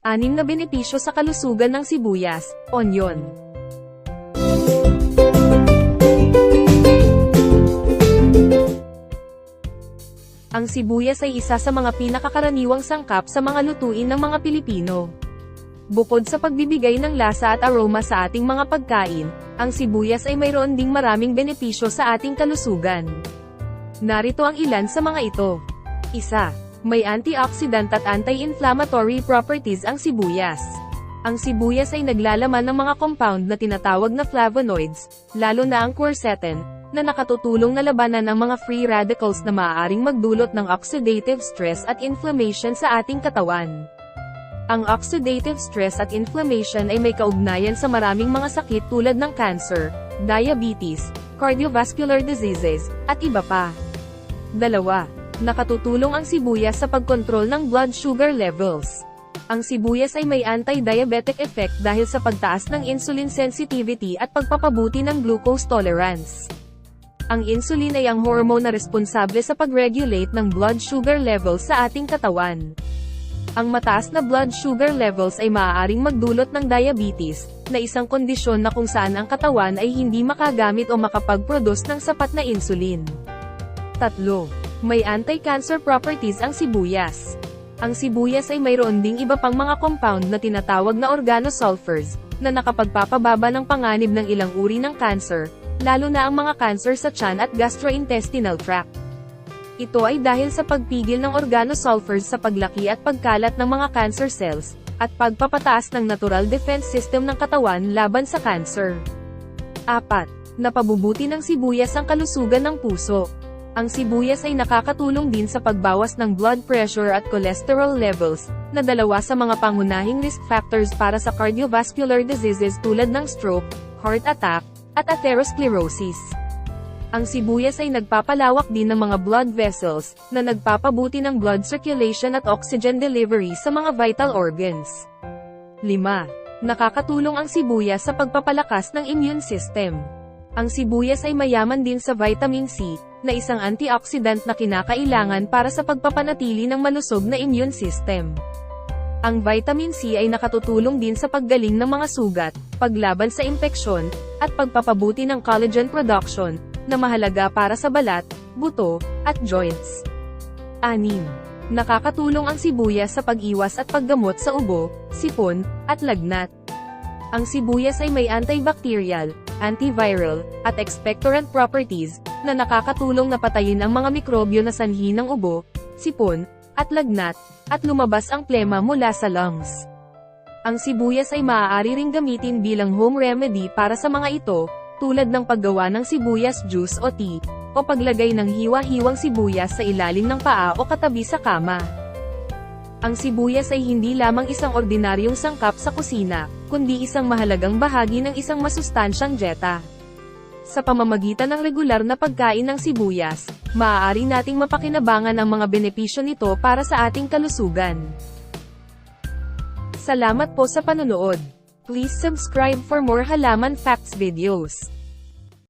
Anim na benepisyo sa kalusugan ng sibuyas, onion. Ang sibuyas ay isa sa mga pinakakaraniwang sangkap sa mga lutuin ng mga Pilipino. Bukod sa pagbibigay ng lasa at aroma sa ating mga pagkain, ang sibuyas ay mayroon ding maraming benepisyo sa ating kalusugan. Narito ang ilan sa mga ito. Isa, May antioxidant at anti-inflammatory properties ang sibuyas. Ang sibuyas ay naglalaman ng mga compound na tinatawag na flavonoids, lalo na ang quercetin, na nakatutulong na labanan ang mga free radicals na maaaring magdulot ng oxidative stress at inflammation sa ating katawan. Ang oxidative stress at inflammation ay may kaugnayan sa maraming mga sakit tulad ng cancer, diabetes, cardiovascular diseases, at iba pa. Dalawa, nakatutulong ang sibuyas sa pagkontrol ng blood sugar levels. Ang sibuyas ay may anti-diabetic effect dahil sa pagtaas ng insulin sensitivity at pagpapabuti ng glucose tolerance. Ang insulin ay ang hormone na responsable sa pag-regulate ng blood sugar levels sa ating katawan. Ang mataas na blood sugar levels ay maaaring magdulot ng diabetes, na isang kondisyon na kung saan ang katawan ay hindi makagamit o makapag-produce ng sapat na insulin. Tatlo, may anti-cancer properties ang sibuyas. Ang sibuyas ay mayroon ding iba pang mga compound na tinatawag na organosulfurs, na nakapagpapababa ng panganib ng ilang uri ng cancer, lalo na ang mga cancer sa tiyan at gastrointestinal tract. Ito ay dahil sa pagpigil ng organosulfurs sa paglaki at pagkalat ng mga cancer cells, at pagpapataas ng natural defense system ng katawan laban sa cancer. 4. Napabubuti ng sibuyas ang kalusugan ng puso. Ang sibuyas ay nakakatulong din sa pagbawas ng blood pressure at cholesterol levels, na dalawa sa mga pangunahing risk factors para sa cardiovascular diseases tulad ng stroke, heart attack, at atherosclerosis. Ang sibuyas ay nagpapalawak din ng mga blood vessels, na nagpapabuti ng blood circulation at oxygen delivery sa mga vital organs. 5. Nakakatulong ang sibuyas sa pagpapalakas ng immune system. Ang sibuyas ay mayaman din sa vitamin C, na isang antioxidant na kinakailangan para sa pagpapanatili ng malusog na immune system. Ang vitamin C ay nakatutulong din sa paggaling ng mga sugat, paglaban sa impeksyon, at pagpapabuti ng collagen production, na mahalaga para sa balat, buto, at joints. 6. Nakakatulong ang sibuyas sa pag-iwas at paggamot sa ubo, sipon, at lagnat. Ang sibuyas ay may antibacterial, antiviral, at expectorant properties, na nakakatulong na patayin ang mga mikrobyo na sanhi ng ubo, sipon, at lagnat, at lumabas ang plema mula sa lungs. Ang sibuyas ay maaari ring gamitin bilang home remedy para sa mga ito, tulad ng paggawa ng sibuyas juice o tea, o paglagay ng hiwa-hiwang sibuyas sa ilalim ng paa o katabi sa kama. Ang sibuyas ay hindi lamang isang ordinaryong sangkap sa kusina, kundi isang mahalagang bahagi ng isang masustansyang dieta. Sa pamamagitan ng regular na pagkain ng sibuyas, maaari nating mapakinabangan ang mga benepisyo nito para sa ating kalusugan. Salamat po sa panonood. Please subscribe for more halaman facts videos.